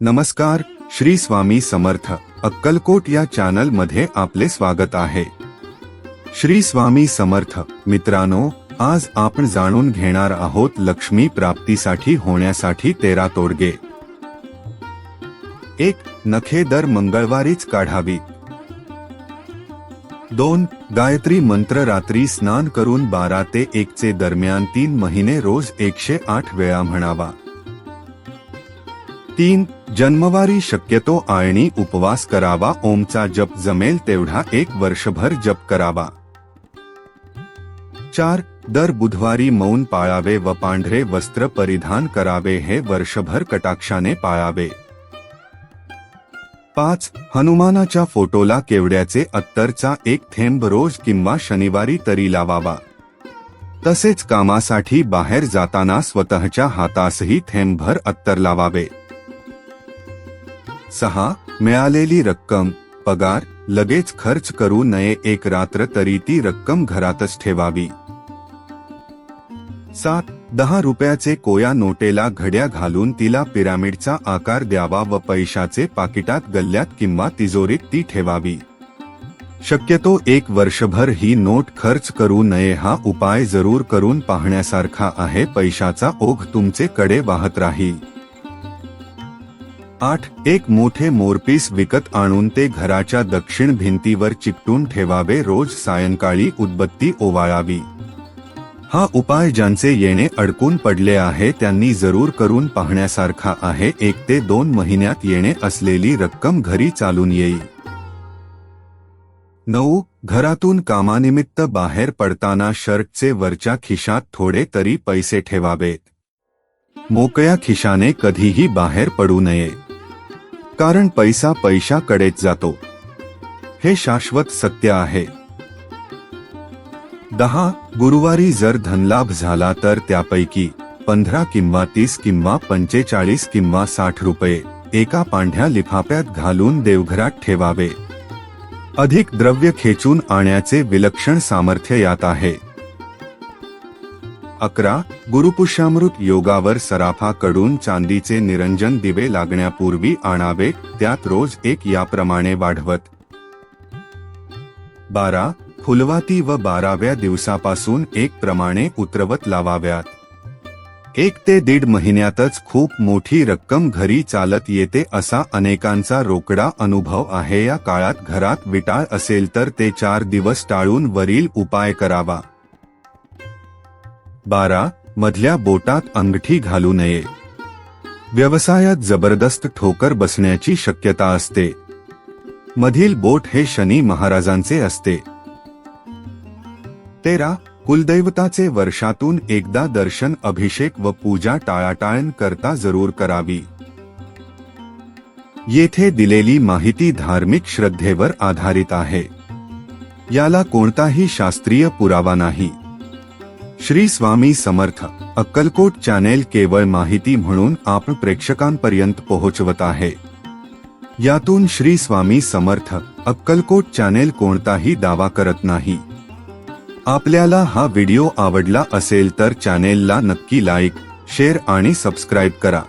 नमस्कार श्री स्वामी समर्थ अक्कलकोट या चॅनलमध्ये आपले स्वागत आहे. श्री स्वामी समर्थ मित्रांनो आज आपण जाणून घेणार आहोत लक्ष्मी प्राप्तीसाठी होण्यासाठी तेरा तोडगे. एक नखे दर मंगळवारीच काढावी. दोन गायत्री मंत्र रात्री स्नान करून बारा ते एकचे दरम्यान तीन महिने रोज एकशे आठ वेळा म्हणावा. तीन जन्मवारी शक्यतो आळणी उपवास करावा ओमचा जप जमेल तेवढा एक वर्षभर जप करावा. चार दर बुधवारी मौन पाळावे व पांढरे वस्त्र परिधान करावे हे वर्षभर कटाक्षाने पाळावे. पाच हनुमानाच्या फोटोला केवड्याचे अत्तरचा एक थेंब रोज किंवा शनिवारी तरी लावावा. तसेच कामासाठी बाहेर जाताना स्वतःच्या हातासही थेंबभर अत्तर लावावे. सहा मिळालेली रक्कम पगार लगेच खर्च करू नये एक रात्र तरी ती रक्कम घरातच ठेवावी. सात दहा रुपयाचे कोया नोटेला घड्या घालून तिला पिरामिडचा आकार द्यावा व पैशाचे पाकिटात गल्ल्यात किंवा तिजोरीत ती ठेवावी. शक्यतो एक वर्षभर ही नोट खर्च करू नये हा उपाय जरूर करून पाहण्यासारखा आहे पैशाचा ओघ तुमचे कडे वाहत राहील आठ एक मोठे मोरपीस विकत आणून ते घराच्या दक्षिण भिंतीवर चिकटून ठेवावे रोज सायंकाळी उदबत्ती ओवाळावी. हा उपाय ज्यांचे येणे अडकून पडले आहे त्यांनी जरूर करून पाहण्यासारखा आहे एक ते दोन महिन्यात येणे असलेली रक्कम घरी चालून येईल. नऊ घरातून कामानिमित्त बाहेर पडताना शर्टचे वरच्या खिशात थोडे तरी पैसे ठेवावेत. मोकळ्या खिशाने कधीही बाहेर पडू नये. कारण पैसा पैशाकडेच जातो. हे शाश्वत सत्य आहे. दहा गुरुवारी जर धनलाभ झाला तर त्यापैकी पंधरा किंवा तीस किंवा पंचेचाळीस किंवा साठ रुपये एका पांढऱ्या लिफाफ्यात घालून देवघरात ठेवावे. अधिक द्रव्य खेचून आणण्याचे विलक्षण सामर्थ्य यात आहे. अकरा गुरुपुष्यामृत योगावर सराफाकडून चांदीचे निरंजन दिवे लागण्यापूर्वी आणावे त्यात रोज एक याप्रमाणे वाढवत. बारा फुलवाती व बाराव्या दिवसापासून एक प्रमाणे उतरवत लावाव्यात. एक ते दीड महिन्यातच खूप मोठी रक्कम घरी चालत येते असा अनेकांचा रोकडा अनुभव आहे. या काळात घरात विटाळ असेल तर ते चार दिवस टाळून वरील उपाय करावा. बारा मधल्या बोटात अंगठी घालू नये. व्यवसायात जबरदस्त ठोकर बसण्याची शक्यता असते. मधील बोट हे शनी महाराजांचे असते. तेरा कुलदैवताचे वर्षातून एकदा दर्शन अभिषेक व पूजा टाळाटाळण करता जरूर करावी. येथे दिलेली माहिती धार्मिक श्रद्धेवर आधारित आहे. याला कोणताही शास्त्रीय पुरावा नाही. श्री स्वामी समर्थ अक्कलकोट चॅनेल केवळ माहिती म्हणून आपण प्रेक्षकांपर्यंत पोहोचवत आहे. यातून श्री स्वामी समर्थ अक्कलकोट चॅनेल कोणताही दावा करत नाही. आपल्याला हा व्हिडिओ आवडला असेल तर चॅनेलला नक्की लाईक शेअर आणि सबस्क्राईब करा.